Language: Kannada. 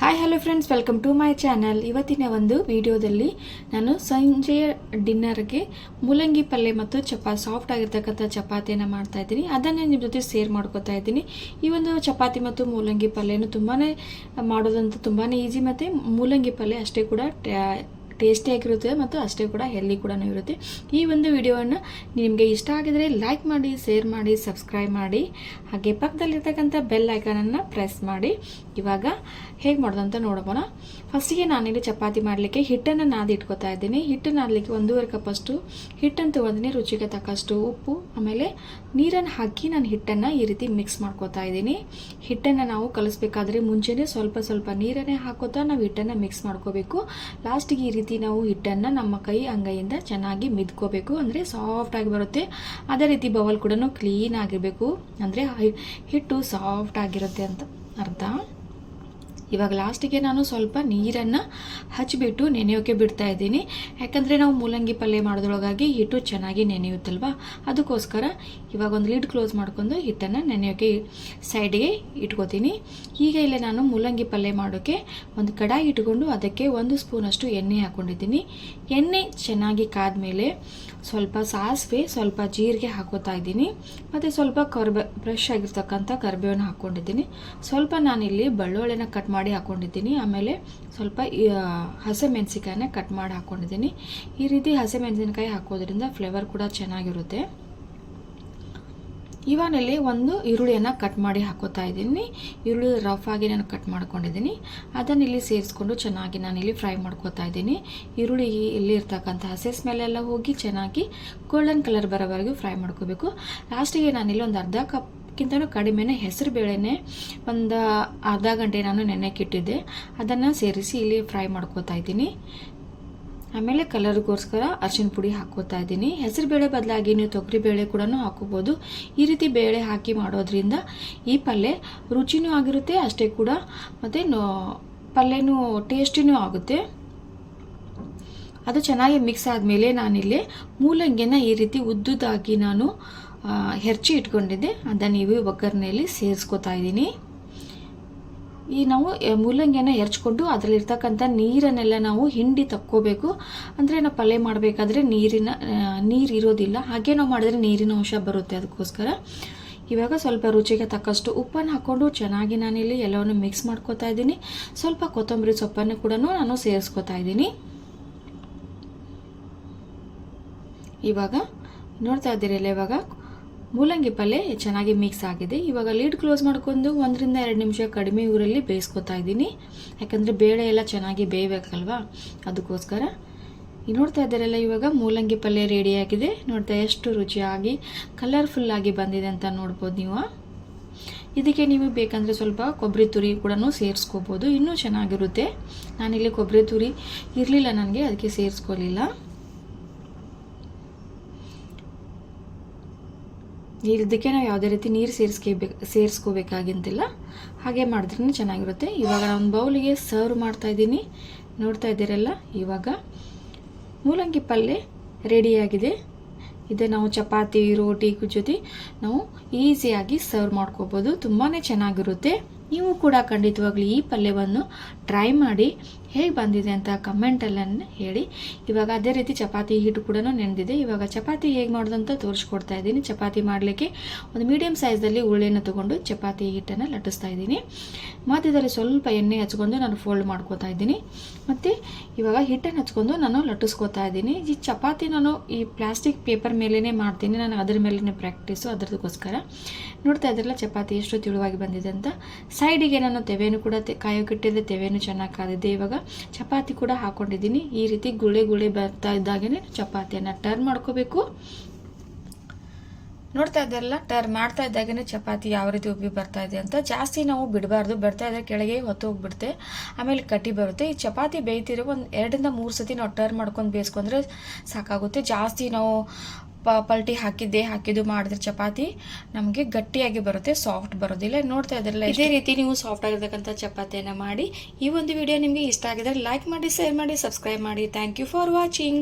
Hi hello friends welcome to my channel ಇವತ್ತಿನ ಒಂದು ವಿಡಿಯೋದಲ್ಲಿ ನಾನು ಸಂಜೆಯ ಡಿನ್ನರ್ಗೆ ಮೂಲಂಗಿ ಪಲ್ಯ ಮತ್ತು ಚಪಾ ಸಾಫ್ಟ್ ಆಗಿರ್ತಕ್ಕಂಥ ಚಪಾತಿಯನ್ನು ಮಾಡ್ತಾ ಇದ್ದೀನಿ. ಅದನ್ನು ನಿಮ್ಮ ಜೊತೆ ಸೇರ್ ಮಾಡ್ಕೋತಾ ಇದ್ದೀನಿ. ಈ ಒಂದು ಚಪಾತಿ ಮತ್ತು ಮೂಲಂಗಿ ಪಲ್ಯನೂ ತುಂಬಾ ಮಾಡೋದಂತೂ ತುಂಬಾ ಈಸಿ ಮತ್ತು ಮೂಲಂಗಿ ಪಲ್ಯ ಅಷ್ಟೇ ಕೂಡ ಟೇಸ್ಟಿಯಾಗಿರುತ್ತೆ ಮತ್ತು ಅಷ್ಟೇ ಕೂಡ ಹೆಲ್ದಿ ಕೂಡ ಇರುತ್ತೆ. ಈ ಒಂದು ವಿಡಿಯೋವನ್ನು ನಿಮಗೆ ಇಷ್ಟ ಆಗಿದರೆ ಲೈಕ್ ಮಾಡಿ ಶೇರ್ ಮಾಡಿ ಸಬ್ಸ್ಕ್ರೈಬ್ ಮಾಡಿ. ಹಾಗೆ ಪಕ್ಕದಲ್ಲಿರ್ತಕ್ಕಂಥ ಬೆಲ್ ಐಕಾನನ್ನು ಪ್ರೆಸ್ ಮಾಡಿ. ಇವಾಗ ಹೇಗೆ ಮಾಡೋದು ಅಂತ ನೋಡೋಣ. ಫಸ್ಟಿಗೆ ನಾನಿಲ್ಲಿ ಚಪಾತಿ ಮಾಡಲಿಕ್ಕೆ ಹಿಟ್ಟನ್ನು ನಾದಿ ಇದ್ದೀನಿ. ಹಿಟ್ಟು ನಾದಲಿಕ್ಕೆ ಒಂದೂವರೆ ಕಪ್ಪಷ್ಟು ಹಿಟ್ಟನ್ನು ತೊಗೊಂಡಿನಿ, ರುಚಿಗೆ ತಕ್ಕಷ್ಟು ಉಪ್ಪು, ಆಮೇಲೆ ನೀರನ್ನು ಹಾಕಿ ನಾನು ಹಿಟ್ಟನ್ನು ಈ ರೀತಿ ಮಿಕ್ಸ್ ಮಾಡ್ಕೊತಾ ಇದ್ದೀನಿ. ಹಿಟ್ಟನ್ನು ನಾವು ಕಲಿಸ್ಬೇಕಾದ್ರೆ ಮುಂಚೆನೇ ಸ್ವಲ್ಪ ಸ್ವಲ್ಪ ನೀರನ್ನೇ ಹಾಕೋತಾ ನಾವು ಹಿಟ್ಟನ್ನು ಮಿಕ್ಸ್ ಮಾಡ್ಕೋಬೇಕು. ಲಾಸ್ಟಿಗೆ ಈ ರೀತಿ ನಾವು ಹಿಟ್ಟನ್ನು ನಮ್ಮ ಕೈ ಅಂಗೈಯಿಂದ ಚೆನ್ನಾಗಿ ಮಿದ್ಕೋಬೇಕು. ಅಂದರೆ ಸಾಫ್ಟಾಗಿ ಬರುತ್ತೆ. ಅದೇ ರೀತಿ ಬವಲ್ ಕೂಡ ಕ್ಲೀನ್ ಆಗಿರಬೇಕು. ಅಂದರೆ ಹಿಟ್ಟು ಸಾಫ್ಟ್ ಆಗಿರುತ್ತೆ ಅಂತ ಅರ್ಥ. ಇವಾಗ ಲಾಸ್ಟಿಗೆ ನಾನು ಸ್ವಲ್ಪ ನೀರನ್ನು ಹಚ್ಚಿಬಿಟ್ಟು ನೆನೆಯೋಕೆ ಬಿಡ್ತಾ ಇದ್ದೀನಿ. ಯಾಕಂದರೆ ನಾವು ಮೂಲಂಗಿ ಪಲ್ಯ ಮಾಡೋದ್ರೊಳಗಾಗಿ ಹಿಟ್ಟು ಚೆನ್ನಾಗಿ ನೆನೆಯುತ್ತಲ್ವ? ಅದಕ್ಕೋಸ್ಕರ ಇವಾಗ ಒಂದು ಲಿಡ್ ಕ್ಲೋಸ್ ಮಾಡ್ಕೊಂಡು ಹಿಟ್ಟನ್ನು ನೆನೆಯೋಕೆ ಸೈಡ್ಗೆ ಇಟ್ಕೋತೀನಿ. ಈಗ ಇಲ್ಲೇ ನಾನು ಮೂಲಂಗಿ ಪಲ್ಯ ಮಾಡೋಕ್ಕೆ ಒಂದು ಕಡಾಯಿ ಇಟ್ಕೊಂಡು ಅದಕ್ಕೆ ಒಂದು ಸ್ಪೂನಷ್ಟು ಎಣ್ಣೆ ಹಾಕ್ಕೊಂಡಿದ್ದೀನಿ ಎಣ್ಣೆ ಚೆನ್ನಾಗಿ ಕಾದ್ಮೇಲೆ ಸ್ವಲ್ಪ ಸಾಸಿವೆ, ಸ್ವಲ್ಪ ಜೀರಿಗೆ ಹಾಕೋತಾ ಇದ್ದೀನಿ. ಮತ್ತು ಸ್ವಲ್ಪ ಕರ್ಬೆ ಫ್ರೆಶ್ ಆಗಿರ್ತಕ್ಕಂಥ ಕರ್ಬೇವನ್ನು ಹಾಕ್ಕೊಂಡಿದ್ದೀನಿ ಸ್ವಲ್ಪ ನಾನಿಲ್ಲಿ ಬೆಳ್ಳುಳ್ಳಿನ ಕಟ್ ಮಾಡಿ ಹಾಕ್ಕೊಂಡಿದ್ದೀನಿ ಆಮೇಲೆ ಸ್ವಲ್ಪ ಹಸಿಮೆಣಸಿಕಾಯನ್ನ ಕಟ್ ಮಾಡಿ ಹಾಕ್ಕೊಂಡಿದ್ದೀನಿ ಈ ರೀತಿ ಹಸಿಮೆಣಸಿನಕಾಯಿ ಹಾಕೋದ್ರಿಂದ ಫ್ಲೇವರ್ ಕೂಡ ಚೆನ್ನಾಗಿರುತ್ತೆ. ಇವಾನಲ್ಲಿ ಒಂದು ಈರುಳ್ಳಿಯನ್ನು ಕಟ್ ಮಾಡಿ ಹಾಕೋತಾ ಇದ್ದೀನಿ. ಈರುಳ್ಳಿ ರಫ್ ಆಗಿ ನಾನು ಕಟ್ ಮಾಡ್ಕೊಂಡಿದ್ದೀನಿ. ಅದನ್ನು ಇಲ್ಲಿ ಸೇರಿಸ್ಕೊಂಡು ಚೆನ್ನಾಗಿ ನಾನು ಇಲ್ಲಿ ಫ್ರೈ ಮಾಡ್ಕೋತಾ ಇದ್ದೀನಿ. ಈರುಳ್ಳಿ ಇಲ್ಲಿ ಇರ್ತಕ್ಕಂಥ ಹಸಿ ಸ್ಮೆಲ್ಲೆಲ್ಲ ಹೋಗಿ ಚೆನ್ನಾಗಿ ಗೋಲ್ಡನ್ ಕಲರ್ ಬರೋವರೆಗೂ ಫ್ರೈ ಮಾಡ್ಕೋಬೇಕು. ಲಾಸ್ಟಿಗೆ ಇಲ್ಲಿ ಒಂದು ಅರ್ಧ ಕಪ್ ಕಿಂತನೂ ಕಡಿಮೆನೇ ಹೆಸರು ಬೇಳೆನೆ ಒಂದು ಅರ್ಧ ಗಂಟೆ ನಾನು ನೆನೆಕ್ಕಿಟ್ಟಿದ್ದೆ ಅದನ್ನು ಸೇರಿಸಿ ಇಲ್ಲಿ ಫ್ರೈ ಮಾಡ್ಕೋತಾ ಇದ್ದೀನಿ. ಆಮೇಲೆ ಕಲರ್ಗೋಸ್ಕರ ಅರ್ಶಿನ ಪುಡಿ ಹಾಕೋತಾ ಇದ್ದೀನಿ. ಹೆಸರು ಬೇಳೆ ಬದಲಾಗಿ ನೀವು ತೊಗರಿ ಬೇಳೆ ಕೂಡ ಹಾಕೋಬೋದು ಈ ರೀತಿ ಬೇಳೆ ಹಾಕಿ ಮಾಡೋದ್ರಿಂದ ಈ ಪಲ್ಯ ರುಚಿನೂ ಆಗಿರುತ್ತೆ, ಅಷ್ಟೇ ಕೂಡ ಮತ್ತು ಪಲ್ಯನೂ ಟೇಸ್ಟಿನೂ ಆಗುತ್ತೆ. ಅದು ಚೆನ್ನಾಗಿ ಮಿಕ್ಸ್ ಆದಮೇಲೆ ನಾನಿಲ್ಲಿ ಮೂಲಂಗಿನ ಈ ರೀತಿ ಉದ್ದುದಾಗಿ ನಾನು ಹೆರ್ಚಿ ಇಟ್ಕೊಂಡಿದ್ದೆ. ಅದನ್ನು ನೀವು ಒಗ್ಗರಣೆಯಲ್ಲಿ ಸೇರಿಸ್ಕೊತಾ ಇದ್ದೀನಿ. ಈ ನಾವು ಮೂಲಂಗಿಯನ್ನು ಎರ್ಚ್ಕೊಂಡು ಅದರಲ್ಲಿರ್ತಕ್ಕಂಥ ನೀರನ್ನೆಲ್ಲ ನಾವು ಹಿಂಡಿ ತಕ್ಕೋಬೇಕು. ಅಂದರೆ ನಾವು ಪಲ್ಯ ಮಾಡಬೇಕಾದ್ರೆ ನೀರಿನ ನೀರು ಇರೋದಿಲ್ಲ. ಹಾಗೆ ನಾವು ಮಾಡಿದ್ರೆ ನೀರಿನ ಅಂಶ ಬರುತ್ತೆ ಅದಕ್ಕೋಸ್ಕರ. ಇವಾಗ ಸ್ವಲ್ಪ ರುಚಿಗೆ ತಕ್ಕಷ್ಟು ಉಪ್ಪನ್ನು ಹಾಕ್ಕೊಂಡು ಚೆನ್ನಾಗಿ ನಾನಿಲ್ಲಿ ಎಲ್ಲವನ್ನು ಮಿಕ್ಸ್ ಮಾಡ್ಕೋತಾ ಇದ್ದೀನಿ. ಸ್ವಲ್ಪ ಕೊತ್ತಂಬರಿ ಸೊಪ್ಪನ್ನು ಕೂಡ ನಾನು ಸೇರಿಸ್ಕೊತಾ ಇದ್ದೀನಿ. ಇವಾಗ ನೋಡ್ತಾ ಇದ್ದೀರಲ್ಲ ಇವಾಗ ಮೂಲಂಗಿ ಪಲ್ಯ ಚೆನ್ನಾಗಿ ಮಿಕ್ಸ್ ಆಗಿದೆ. ಇವಾಗ ಲೀಡ್ ಕ್ಲೋಸ್ ಮಾಡ್ಕೊಂಡು ಒಂದರಿಂದ ಎರಡು ನಿಮಿಷ ಕಡಿಮೆ ಊರಲ್ಲಿ ಬೇಯಿಸ್ಕೊತಾ ಇದ್ದೀನಿ. ಯಾಕಂದರೆ ಬೇಳೆ ಎಲ್ಲ ಚೆನ್ನಾಗಿ ಬೇಯಬೇಕಲ್ವಾ? ಅದಕ್ಕೋಸ್ಕರ. ನೋಡ್ತಾ ಇದ್ದಾರಲ್ಲ ಇವಾಗ ಮೂಲಂಗಿ ಪಲ್ಯ ರೆಡಿಯಾಗಿದೆ ನೋಡ್ತಾ ಎಷ್ಟು ರುಚಿಯಾಗಿ ಕಲರ್ಫುಲ್ಲಾಗಿ ಬಂದಿದೆ ಅಂತ ನೋಡ್ಬೋದು ನೀವು. ಇದಕ್ಕೆ ನೀವು ಬೇಕಂದರೆ ಸ್ವಲ್ಪ ಕೊಬ್ಬರಿ ತುರಿ ಕೂಡ ಸೇರಿಸ್ಕೋಬೋದು. ಇನ್ನೂ ಚೆನ್ನಾಗಿರುತ್ತೆ. ನಾನಿಲ್ಲಿ ಕೊಬ್ಬರಿ ತುರಿ ಇರಲಿಲ್ಲ ನನಗೆ, ಅದಕ್ಕೆ ಸೇರಿಸ್ಕೊಲಿಲ್ಲ. ಇದಕ್ಕೆ ನಾವು ಯಾವುದೇ ರೀತಿ ನೀರು ಸೇರಿಸ್ಕೆ ಸೇರಿಸ್ಕೋಬೇಕಾಗಿಂತಿಲ್ಲ ಹಾಗೆ ಮಾಡಿದ್ರೂ ಚೆನ್ನಾಗಿರುತ್ತೆ. ಇವಾಗ ನಾನು ಬೌಲಿಗೆ ಸರ್ವ್ ಮಾಡ್ತಾ ಇದ್ದೀನಿ. ನೋಡ್ತಾ ಇದ್ದೀರಲ್ಲ, ಇವಾಗ ಮೂಲಂಗಿ ಪಲ್ಯ ರೆಡಿಯಾಗಿದೆ ಇದೆ ನಾವು ಚಪಾತಿ, ರೋಟಿ ಜೊತೆ ನಾವು ಈಸಿಯಾಗಿ ಸರ್ವ್ ಮಾಡ್ಕೋಬೋದು. ತುಂಬಾ ಚೆನ್ನಾಗಿರುತ್ತೆ. ನೀವು ಕೂಡ ಖಂಡಿತವಾಗ್ಲೂ ಈ ಪಲ್ಯವನ್ನು ಟ್ರೈ ಮಾಡಿ. ಹೇಗೆ ಬಂದಿದೆ ಅಂತ ಕಮೆಂಟಲ್ಲನ್ನು ಹೇಳಿ. ಇವಾಗ ಅದೇ ರೀತಿ ಚಪಾತಿ ಹಿಟ್ಟು ಕೂಡ ನೆನೆದಿದೆ. ಇವಾಗ ಚಪಾತಿ ಹೇಗೆ ಮಾಡೋದಂತ ತೋರಿಸ್ಕೊಡ್ತಾ ಇದ್ದೀನಿ. ಚಪಾತಿ ಮಾಡಲಿಕ್ಕೆ ಒಂದು ಮೀಡಿಯಮ್ ಸೈಜಲ್ಲಿ ಉಳ್ಳೆನ ತೊಗೊಂಡು ಚಪಾತಿ ಹಿಟ್ಟನ್ನು ಲಟ್ಟಿಸ್ತಾ ಇದ್ದೀನಿ. ಮಧ್ಯದಲ್ಲಿ ಸ್ವಲ್ಪ ಎಣ್ಣೆ ಹಚ್ಕೊಂಡು ನಾನು ಫೋಲ್ಡ್ ಮಾಡ್ಕೋತಾ ಇದ್ದೀನಿ. ಮತ್ತು ಇವಾಗ ಹಿಟ್ಟನ್ನು ಹಚ್ಕೊಂಡು ನಾನು ಲಟ್ಟಿಸ್ಕೋತಾ ಇದ್ದೀನಿ. ಈ ಚಪಾತಿ ನಾನು ಈ ಪ್ಲಾಸ್ಟಿಕ್ ಪೇಪರ್ ಮೇಲೇ ಮಾಡ್ತೀನಿ. ನಾನು ಅದ್ರ ಮೇಲೇ ಪ್ರಾಕ್ಟೀಸು ಅದರದಕ್ಕೋಸ್ಕರ. ನೋಡ್ತಾ ಇದ್ರಲ್ಲ ಚಪಾತಿ ಎಷ್ಟು ತಿಳುವಾಗಿ ಬಂದಿದೆ ಅಂತ. ಸೈಡಿಗೆ ನಾನು ತೆವೆಯನ್ನು ಕೂಡ ಕಾಯೋಕಿಟ್ಟಿದ್ದೆ ತೆವೆಯನ್ನು ಚೆನ್ನಾಗಿ ಕಾದಿದ್ದೆ. ಇವಾಗ ಚಪಾತಿ ಕೂಡ ಹಾಕೊಂಡಿದ್ದೀನಿ. ಈ ರೀತಿ ಗುಳೆ ಗುಳೆ ಬರ್ತಾ ಇದ್ದಾಗೇ ಚಪಾತಿಯನ್ನು ಟರ್ನ್ ಮಾಡ್ಕೋಬೇಕು. ನೋಡ್ತಾ ಇದ್ದಾರಲ್ಲ ಟರ್ ಮಾಡ್ತಾ ಇದ್ದಾಗೇ ಚಪಾತಿ ಯಾವ ರೀತಿ ಉಬ್ಬಿ ಬರ್ತಾ ಇದೆ ಅಂತ. ಜಾಸ್ತಿ ನಾವು ಬಿಡಬಾರ್ದು. ಬರ್ತಾ ಇದ್ದರೆ ಕೆಳಗೆ ಹೊತ್ತು ಹೋಗ್ಬಿಡುತ್ತೆ. ಆಮೇಲೆ ಕಟ್ಟಿ ಬರುತ್ತೆ. ಈ ಚಪಾತಿ ಬೇಯ್ತಿರೋ ಒಂದು ಎರಡರಿಂದ ಮೂರು ಸತಿ ನಾವು ಟರ್ನ್ ಮಾಡ್ಕೊಂಡು ಬೇಯಿಸ್ಕೊಂಡ್ರೆ ಸಾಕಾಗುತ್ತೆ. ಜಾಸ್ತಿ ನಾವು ಪ ಪಲ್ಟಿ ಹಾಕಿದ್ದೆ ಹಾಕಿದ್ದು ಮಾಡಿದ್ರೆ ಚಪಾತಿ ನಮಗೆ ಗಟ್ಟಿಯಾಗಿ ಬರುತ್ತೆ ಸಾಫ್ಟ್ ಬರೋದಿಲ್ಲ. ನೋಡ್ತಾ ಇದ್ರಲ್ಲ ಇದೇ ರೀತಿ ನೀವು ಸಾಫ್ಟ್ ಆಗಿರ್ತಕ್ಕಂಥ ಚಪಾತಿಯನ್ನು ಮಾಡಿ ಈ ಒಂದು ವಿಡಿಯೋ ನಿಮಗೆ ಇಷ್ಟ ಆಗಿದ್ರೆ ಲೈಕ್ ಮಾಡಿ ಶೇರ್ ಮಾಡಿ ಸಬ್ಸ್ಕ್ರೈಬ್ ಮಾಡಿ. Thank you for watching